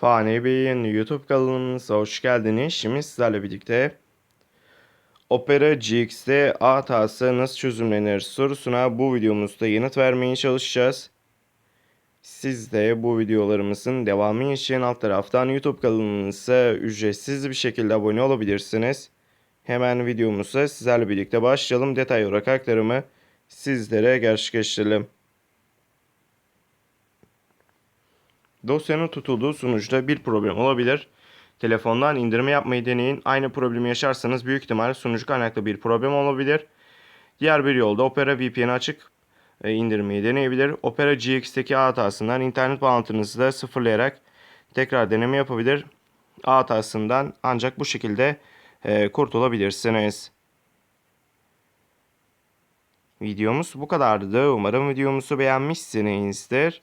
Fani Bey'in YouTube kanalımıza hoş geldiniz. Şimdi sizlerle birlikte Opera GX'de A hatası nasıl çözümlenir sorusuna bu videomuzda yanıt vermeye çalışacağız. Siz de bu videolarımızın devamı için alt taraftan YouTube kanalımıza ücretsiz bir şekilde abone olabilirsiniz. Hemen videomuza sizlerle birlikte başlayalım. Detay olarak aktarımı sizlere gerçekleştirelim. Dosyanın tutulduğu sunucuda bir problem olabilir. Telefondan indirme yapmayı deneyin. Aynı problemi yaşarsanız büyük ihtimal sunucu kaynaklı bir problem olabilir. Diğer bir yolda Opera VPN'i açık e, indirmeyi deneyebilir. Opera GX'teki ağ hatasından internet bağlantınızı da sıfırlayarak tekrar deneme yapabilir. Ağ hatasından ancak bu şekilde e, kurtulabilirsiniz. Videomuz bu kadardı. Umarım videomuzu beğenmişsinizdir.